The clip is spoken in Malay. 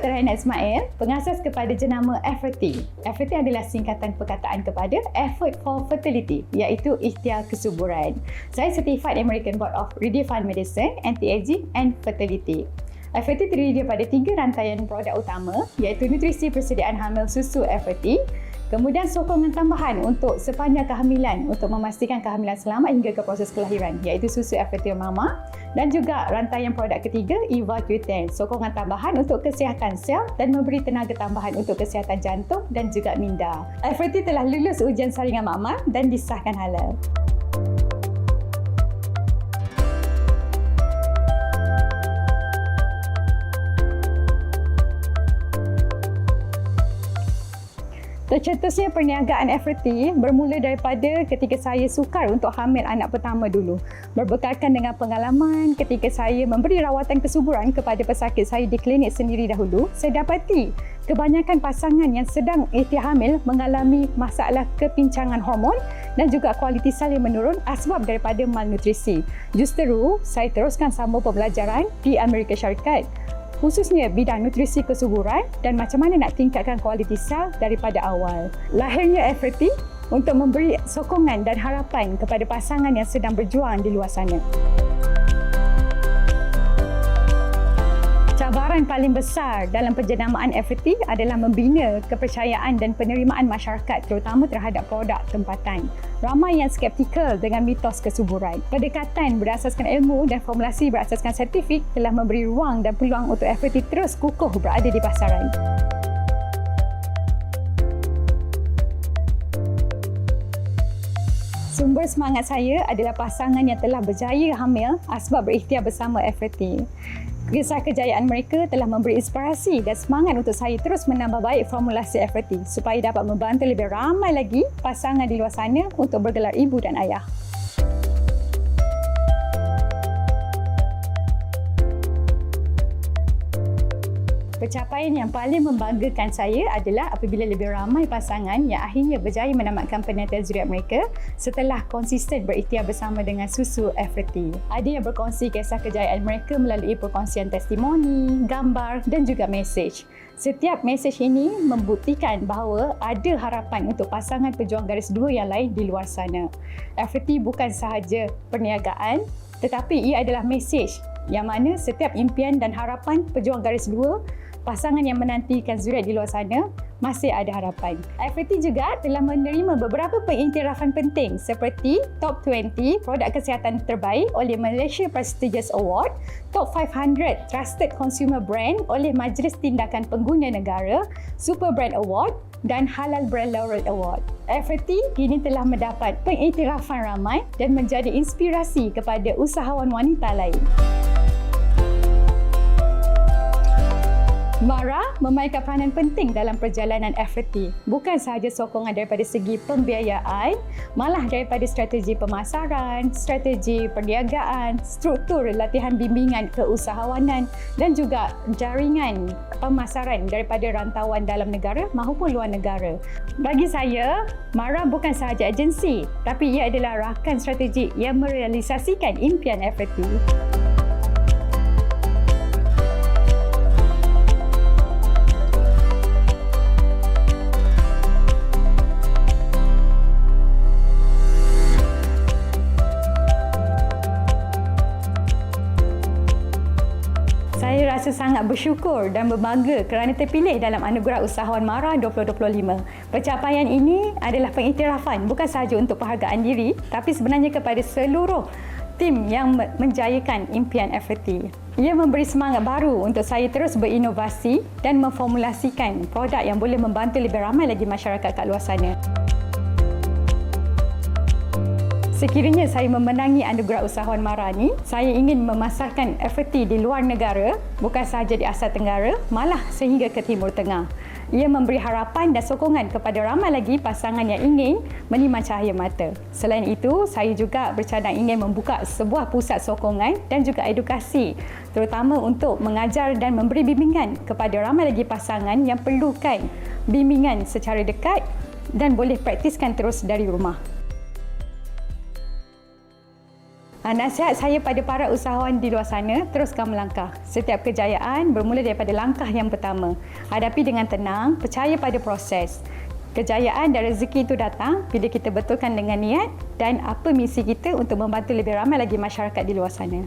Zainab Ismail, pengasas kepada jenama FRT. FRT adalah singkatan perkataan kepada Effort for Fertility, iaitu ikhtiar kesuburan. Saya Certified American Board of Redefined Medicine, Anti-Aging and Fertility. FRT terdiri daripada tiga rantaian produk utama iaitu nutrisi persediaan hamil susu FRT, Kemudian sokongan tambahan untuk sepanjang kehamilan untuk memastikan kehamilan selamat hingga ke proses kelahiran iaitu susu FRT Mama dan juga rantaian produk ketiga Eva Q10 sokongan tambahan untuk kesihatan sel dan memberi tenaga tambahan untuk kesihatan jantung dan juga minda. FRT telah lulus ujian saringan Mama dan disahkan halal. Tercetusnya perniagaan FRT bermula daripada ketika saya sukar untuk hamil anak pertama dulu. Berbekalkan dengan pengalaman ketika saya memberi rawatan kesuburan kepada pesakit saya di klinik sendiri dahulu, saya dapati kebanyakan pasangan yang sedang ikhtiar hamil mengalami masalah kepincangan hormon dan juga kualiti sel yang menurun asbab daripada malnutrisi. Justeru, saya teruskan sambung pembelajaran di Amerika Syarikat khususnya bidang nutrisi kesuburan dan macam mana nak tingkatkan kualiti sel daripada awal. Lahirnya FRT untuk memberi sokongan dan harapan kepada pasangan yang sedang berjuang di luar sana. Cabaran paling besar dalam penjenamaan FRT adalah membina kepercayaan dan penerimaan masyarakat terutama terhadap produk tempatan. Ramai yang skeptikal dengan mitos kesuburan. Pendekatan berasaskan ilmu dan formulasi berasaskan saintifik telah memberi ruang dan peluang untuk FRT terus kukuh berada di pasaran. Sumber semangat saya adalah pasangan yang telah berjaya hamil asbab berikhtiar bersama FRT. Kisah kejayaan mereka telah memberi inspirasi dan semangat untuk saya terus menambah baik formulasi FRT supaya dapat membantu lebih ramai lagi pasangan di luar sana untuk bergelar ibu dan ayah. Pencapaian yang paling membanggakan saya adalah apabila lebih ramai pasangan yang akhirnya berjaya menamatkan penantian zuriat mereka setelah konsisten berikhtiar bersama dengan susu FRT. Ada yang berkongsi kisah kejayaan mereka melalui perkongsian testimoni, gambar dan juga mesej. Setiap mesej ini membuktikan bahawa ada harapan untuk pasangan pejuang garis dua yang lain di luar sana. FRT bukan sahaja perniagaan tetapi ia adalah mesej yang mana setiap impian dan harapan pejuang garis dua pasangan yang menantikan zuriat di luar sana masih ada harapan. FAT juga telah menerima beberapa pengiktirafan penting seperti Top 20 Produk Kesihatan Terbaik oleh Malaysia Prestigious Award, Top 500 Trusted Consumer Brand oleh Majlis Tindakan Pengguna Negara, Super Brand Award dan Halal Brand Laurel Award. FAT kini telah mendapat pengiktirafan ramai dan menjadi inspirasi kepada usahawan wanita lain. Mara memainkan peranan penting dalam perjalanan FRT. Bukan sahaja sokongan daripada segi pembiayaan, malah daripada strategi pemasaran, strategi perniagaan, struktur latihan bimbingan keusahawanan dan juga jaringan pemasaran daripada rantauan dalam negara maupun luar negara. Bagi saya, Mara bukan sahaja agensi, tapi ia adalah rakan strategi yang merealisasikan impian FRT. Rasa sangat bersyukur dan berbangga kerana terpilih dalam Anugerah Usahawan Mara 2025. Pencapaian ini adalah pengiktirafan bukan sahaja untuk penghargaan diri tapi sebenarnya kepada seluruh tim yang menjayakan impian FRT. Ia memberi semangat baru untuk saya terus berinovasi dan memformulasikan produk yang boleh membantu lebih ramai lagi masyarakat kat luar sana. Sekiranya saya memenangi anugerah usahawan Mara ni, saya ingin memasarkan FRT di luar negara, bukan sahaja di Asia Tenggara, malah sehingga ke Timur Tengah. Ia memberi harapan dan sokongan kepada ramai lagi pasangan yang ingin menimang cahaya mata. Selain itu, saya juga bercadang ingin membuka sebuah pusat sokongan dan juga edukasi terutama untuk mengajar dan memberi bimbingan kepada ramai lagi pasangan yang perlukan bimbingan secara dekat dan boleh praktiskan terus dari rumah. Nasihat saya pada para usahawan di luar sana, teruskan melangkah. Setiap kejayaan bermula daripada langkah yang pertama. Hadapi dengan tenang, percaya pada proses. Kejayaan dan rezeki itu datang bila kita betulkan dengan niat dan apa misi kita untuk membantu lebih ramai lagi masyarakat di luar sana.